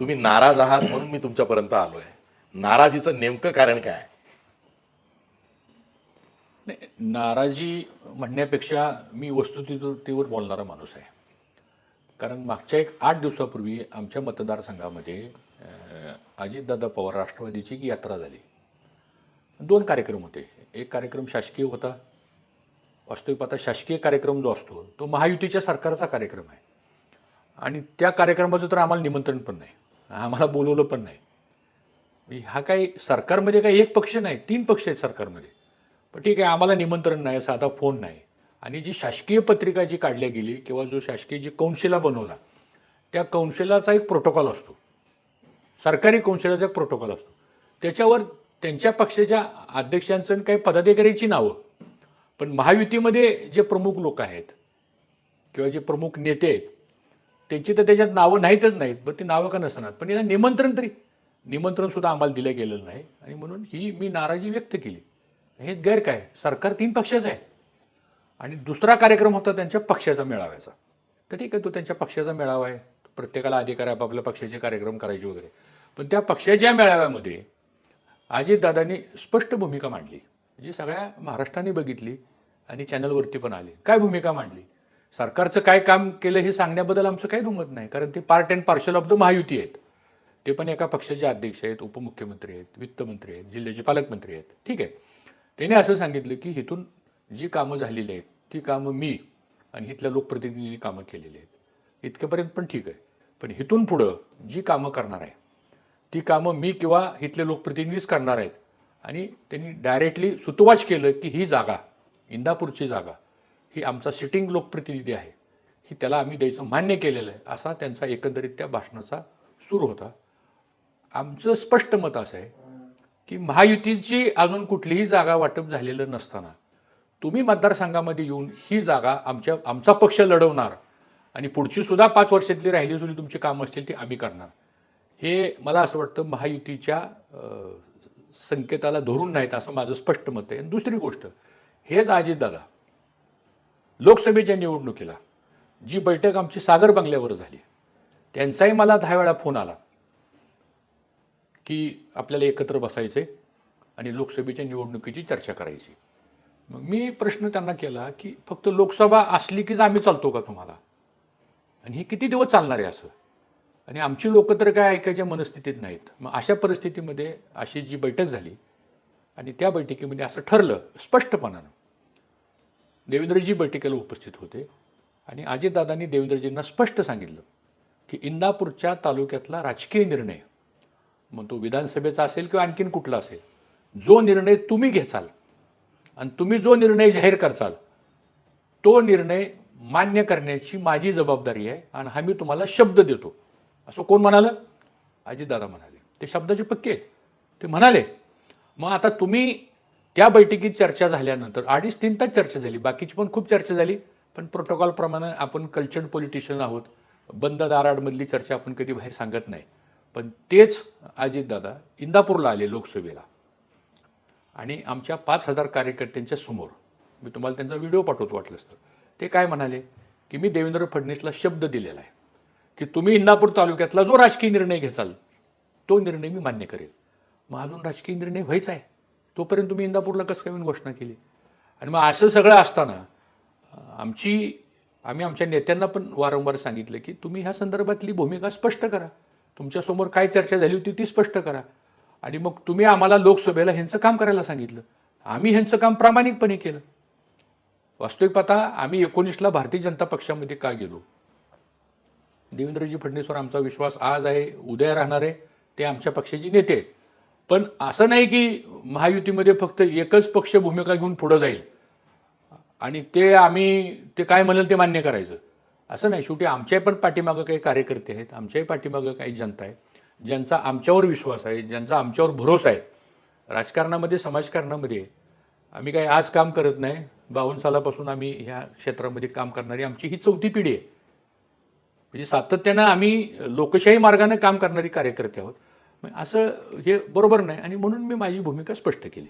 तुम्ही नाराज आहात म्हणून मी तुमच्यापर्यंत आलोय. नाराजीचं नेमकं कारण काय? नाही नाराजी म्हणण्यापेक्षा मी वस्तुस्थितीवर बोलणारा माणूस आहे. कारण मागच्या एक आठ दिवसापूर्वी आमच्या मतदारसंघामध्ये अजितदादा पवार राष्ट्रवादीची यात्रा झाली. दोन कार्यक्रम होते. एक कार्यक्रम शासकीय होता. वास्तविक आता शासकीय कार्यक्रम जो असतो तो महायुतीच्या सरकारचा कार्यक्रम आहे. आणि त्या कार्यक्रमाचं तर आम्हाला निमंत्रण पण नाही. आम्हाला बोलवलं पण नाही. म्हणजे हा काही सरकारमध्ये काही एक पक्ष नाही तीन पक्ष आहेत सरकारमध्ये. पण ठीक आहे आम्हाला निमंत्रण नाही साधा फोन नाही. आणि जी शासकीय पत्रिका जी काढल्या गेली किंवा जो शासकीय जी कौन्सिला बनवला त्या कौन्सिलाचा एक प्रोटोकॉल असतो. सरकारी कौन्सिलाचा एक प्रोटोकॉल असतो. त्याच्यावर त्यांच्या पक्षाच्या अध्यक्षांचं आणि काही पदाधिकाऱ्यांची नावं. पण महायुतीमध्ये जे प्रमुख लोक आहेत किंवा जे प्रमुख नेते आहेत त्यांची तर त्याच्यात नावं नाहीतच नाहीत पण ती नावं का नसणार? पण यांना निमंत्रण तरी. निमंत्रण सुद्धा आम्हाला दिलं गेलेलं नाही. आणि म्हणून ही मी नाराजी व्यक्त केली. हे गैर काय सरकार तीन पक्षाचं आहे. आणि दुसरा कार्यक्रम होता त्यांच्या पक्षाचा मेळाव्याचा. तर ठीक आहे तो त्यांच्या पक्षाचा मेळावा आहे. प्रत्येकाला अधिकार आहे आपापल्या पक्षाचे कार्यक्रम करायचे वगैरे. पण त्या पक्षाच्या मेळाव्यामध्ये अजितदादांनी स्पष्ट भूमिका मांडली. जी सगळ्या महाराष्ट्राने बघितली आणि चॅनलवरती पण आली. काय भूमिका मांडली? सरकारचं काय काम केलं हे सांगण्याबद्दल आमचं काही दुमत नाही कारण ते part and parcel of the Mahayuti आहेत. ते पण एका पक्षाचे अध्यक्ष आहेत उपमुख्यमंत्री आहेत वित्तमंत्री आहेत जिल्ह्याचे पालकमंत्री आहेत. ठीक आहे. त्याने असं सांगितलं की इथून जी कामं झालेली आहेत ती कामं मी आणि इथल्या लोकप्रतिनिधींनी कामं केलेली आहेत. इतक्यापर्यंत पण ठीक आहे. पण इथून पुढं जी कामं करणार आहे ती कामं मी किंवा इथले लोकप्रतिनिधीच करणार आहेत. आणि त्यांनी डायरेक्टली सुतवाच केलं की ही जागा इंदापूरची जागा ही आमचा सिटिंग लोकप्रतिनिधी आहे. ही त्याला आम्ही द्यायचं मान्य केलेलं आहे. असा त्यांचा एकंदरीत त्या भाषणाचा सूर होता. आमचं स्पष्ट मत असं आहे की महायुतीची अजून कुठलीही जागा वाटप झालेलं नसताना तुम्ही मतदारसंघामध्ये येऊन ही जागा आमच्या आमचा पक्ष लढवणार आणि पुढची सुद्धा पाच वर्षातली राहिली जुनी तुमची कामं असतील ती आम्ही करणार. हे मला असं वाटतं महायुतीच्या संकेताला धरून नाहीत असं माझं स्पष्ट मत आहे. आणि दुसरी गोष्ट हेच अजितदादा लोकसभेच्या निवडणुकीला जी बैठक आमची सागर बंगल्यावर झाली त्यांचाही मला दहा वेळा फोन आला की आपल्याला एकत्र बसायचे आणि लोकसभेच्या निवडणुकीची चर्चा करायची. मग मी प्रश्न त्यांना केला की फक्त लोकसभा असली कीच आम्ही चालतो का तुम्हाला? आणि हे किती दिवस चालणार आहे असं? आणि आमची लोक तर काय ऐकायच्या मनस्थितीत नाहीत. मग अशा परिस्थितीमध्ये अशी जी बैठक झाली आणि त्या बैठकीमध्ये असं ठरलं स्पष्टपणानं देवेंद्रजी बैठकीला उपस्थित होते. आणि अजितदादांनी देवेंद्रजींना स्पष्ट सांगितलं की इंदापूरच्या तालुक्यातला राजकीय निर्णय मग तो विधानसभेचा असेल किंवा आणखीन कुठला असेल जो निर्णय तुम्ही घेचाल आणि तुम्ही जो निर्णय जाहीर करचाल तो निर्णय मान्य करण्याची माझी जबाबदारी आहे आणि हा मी तुम्हाला शब्द देतो. असं कोण म्हणालं? अजितदादा म्हणाले. ते शब्दाचे पक्के आहेत. ते म्हणाले मग आता तुम्ही त्या बैठकीत चर्चा झाल्यानंतर अडीच तीन तास चर्चा झाली. बाकीची पण खूप चर्चा झाली. पण प्रोटोकॉलप्रमाणे आपण कल्चर्ड पॉलिटिशियन आहोत. बंद दाराडमधली चर्चा आपण कधी बाहेर सांगत नाही. पण तेच अजितदादा इंदापूरला आले लोकसभेला. आणि आमच्या पाच हजार कार्यकर्त्यांच्या समोर मी तुम्हाला त्यांचा व्हिडिओ पाठवतो वाटलंच तर ते काय म्हणाले? की मी देवेंद्र फडणवीसला शब्द दिलेला आहे. की तुम्ही इंदापूर तालुक्यातला जो राजकीय निर्णय घेसाल तो निर्णय मी मान्य करेल. मग अजून राजकीय निर्णय व्हायचा आहे. तोपर्यंत तुम्ही इंदापूरला कसं काय येऊन घोषणा केली? आणि मग असं सगळं असताना आमची आम्ही आमच्या नेत्यांना पण वारंवार सांगितलं की तुम्ही ह्या संदर्भातली भूमिका स्पष्ट करा. तुमच्यासमोर काय चर्चा झाली होती ती स्पष्ट करा. आणि मग तुम्ही आम्हाला लोकसभेला ह्यांचं काम करायला सांगितलं. आम्ही ह्यांचं काम प्रामाणिकपणे केलं. वास्तविक पाहता आम्ही एकोणीसला भारतीय जनता पक्षामध्ये का गेलो? देवेंद्रजी फडणवीसवर आमचा विश्वास आज आहे उद्या राहणार आहे ते आमच्या पक्षाचे नेते आहेत. पण असं नाही की महायुतीमध्ये फक्त एकच पक्ष भूमिका घेऊन पुढं जाईल. आणि ते आम्ही ते काय म्हणेल ते मान्य करायचं. असं नाही शेवटी आमच्या पण पाठीमागं काही कार्यकर्ते आहेत आमच्याही पाठीमागं काही जनता आहे ज्यांचा आमच्यावर विश्वास आहे ज्यांचा आमच्यावर भरोसा आहे. राजकारणामध्ये समाजकारणामध्ये आम्ही काही आज काम करत नाही बावन्न सालापासून आम्ही ह्या क्षेत्रामध्ये काम करणारी आमची ही चौथी पिढी आहे. म्हणजे सातत्यानं आम्ही लोकशाही मार्गाने काम करणारी कार्यकर्ते आहोत. असं हे बरोबर नाही आणि म्हणून मी माझी भूमिका स्पष्ट केली.